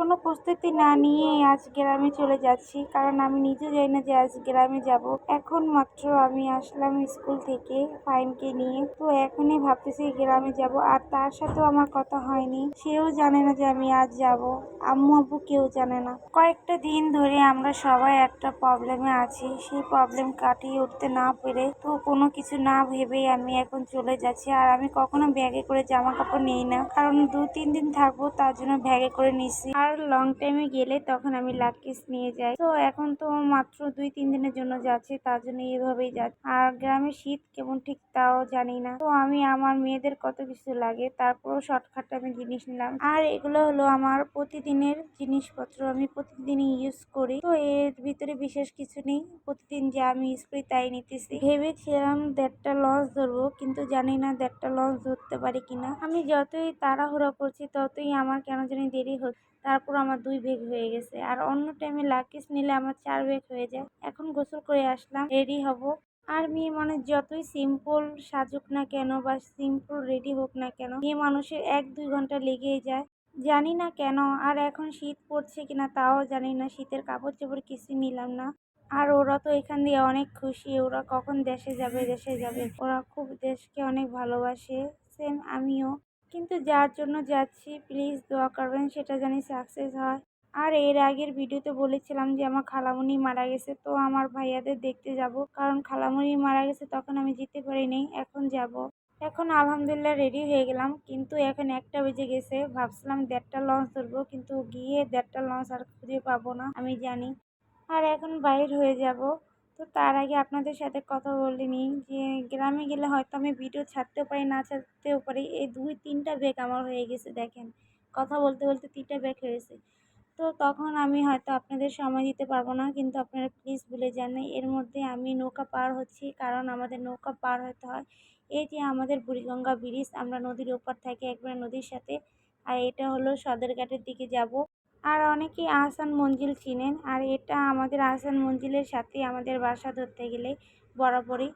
কোনো প্রস্তুতি না নিয়ে আজ গ্রামে চলে যাচ্ছি, কারণ আমি নিজে জানি না যে আজ গ্রামে যাব। এখন মাত্র আমি আসলাম স্কুল থেকে ফাইনকে নিয়ে, তো এখনই ভাবতেছি গ্রামে যাব, আর তার সাথেও আমার কথা হয়নি। সেও জানে না যে আমি আজ যাব। আম্মু আব্বু কেউ জানে না। কয়েকটা দিন ধরে আমরা সবাই একটা প্রবলেমে আছি। সেই প্রবলেম কাটিয়ে উঠতে না পেরে তো কোনো কিছু না ভেবেই আমি এখন চলে যাচ্ছি, আর আমি কখনো ব্যাগে করে জামা কাপড় নিই না। কারণ দু তিন দিন থাকব তার জন্য ব্যাগে করে নিচ্ছি আর লং টাইমে গেলে তখন আমি লাকিস নিয়ে যাই। তো এখন তো মাত্র দুই, তিন দিনের জন্য যাচ্ছে, তার জন্য এইভাবেই যাচ্ছি। আর গ্রামে শীত কেমন ঠিক তাও জানি না। তো আমি আমার মেয়েদের কত কিছু লাগে, তারপরও শর্টকাট আমি জিনিস নিলাম। আর এগুলো হলো আমার প্রতিদিনের জিনিসপত্র আমি প্রতিদিনই ইউজ করি। তো এর ভিতরে বিশেষ কিছু নেই। প্রতিদিন যা আমি ইউজ করি তাই নিতেছি। ভেবেছিলাম দেড়টা লঞ্চ ধরবো, কিন্তু জানি না দেড়টা লঞ্চ ধরতে পারি কিনা। আমি যতই তাড়াহুড়া করছি, ততই আমার কেন জানি দেরি হচ্ছে। তারপর আমার দুই বেগ হয়ে গেছে। আর অন্য টাইমে লাকিস নিলে আমার চার বেগ হয়ে যায়। এখন গোসল করে আসলাম রেডি হব। আর মেয়ে মানুষ যতই সিম্পল সাজুক না কেন বা সিম্পল রেডি হোক না কেন, মেয়ে মানুষের এক দুই ঘণ্টা লেগেই যায়। জানি না কেন, আর এখন শীত পড়ছে কিনা তাও জানি না। শীতের কাপড় চোপড় কিছু নিলাম না। আর ওরা তো এখান দিয়ে অনেক খুশি। ওরা কখন দেশে যাবে দেশে যাবে। ওরা খুব দেশকে অনেক ভালোবাসে। সেম আমিও। কিন্তু যার জন্য যাচ্ছি প্লিজ দোয়া করবেন সেটা জানি সাকসেস হয়। আর এর আগের ভিডিওতে বলেছিলাম যে আমার খালামুনি মারা গেছে, তো আমার ভাইয়াদের দেখতে যাব। কারণ খালামুনি মারা গেছে, তখন আমি যেতে পারিনি, এখন যাব। এখন আলহামদুলিল্লাহ রেডি হয়ে গেলাম, কিন্তু এখন একটা বেজে গেছে। ভাবছিলাম দেড়টা লঞ্চ ধরবো, কিন্তু গিয়ে দেড়টা লঞ্চ আর খুঁজে পাবো না, আমি জানি। আর এখন বাইর হয়ে যাব। তো তার আগে আপনাদের সাথে কথা বলে নিই যে গ্রামে গেলে হয়তো আমি ভিডিও ছাড়তেও পারি, না ছাড়তেও পারি। এই দুই, তিনটা ব্যাগ আমার হয়ে গেছে, দেখেন। কথা বলতে বলতে তিনটা ব্যাগ হয়েছে তো তখন আমি হয়তো আপনাদের সময় দিতে পারব না, কিন্তু আপনারা প্লিজ ভুলে যান। না এর মধ্যে আমি নৌকা পার হচ্ছি, কারণ আমাদের নৌকা পার হতে হয়। এই যে আমাদের বুড়িগঙ্গা ব্রিজ, আমরা নদীর ওপার থাকি একবার নদীর সাথে, আর এটা হলো সদরঘাটের দিকে যাব। আর অনেকেই আহসান মঞ্জিল চিনেন, আর এটা আমাদের আহসান মঞ্জিলের সাথে আমাদের বাসা ধরতে গেলে বরাবরই।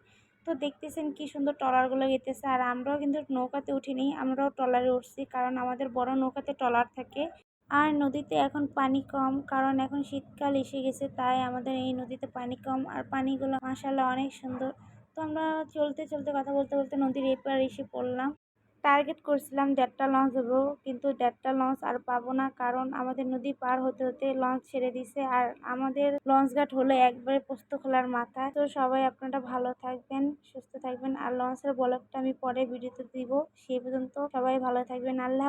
তো দেখতেছেন কি সুন্দর ট্রলারগুলো গেতেছে, আর আমরাও কিন্তু নৌকাতে উঠিনি, আমরাও ট্রলারে উঠছি, কারণ আমাদের বড় নৌকাতে ট্রলার থাকে। আর নদীতে এখন পানি কম, কারণ এখন শীতকাল এসে গেছে, তাই আমাদের এই নদীতে পানি কম, আর পানিগুলো মাসাল্লাহ অনেক সুন্দর। তো আমরা চলতে চলতে, কথা বলতে বলতে নদীর এপার এসে পড়লাম। টার্গেট করছিলাম দেড়টা লঞ্চ ধরবো কিন্তু দেড়টা লঞ্চ আর পাবো না কারণ আমাদের নদী পার হতে হতে লঞ্চ ছেড়ে দিছে আর আমাদের লঞ্চ ঘাট হলো একবারে পোস্ত খোলার মাথা। তো সবাই আপনারা ভালো থাকবেন, সুস্থ থাকবেন আর লঞ্চের ব্লগটা আমি পরে ভিডিওতে দিব। সেই পর্যন্ত সবাই ভালো থাকবেন। আল্লাহ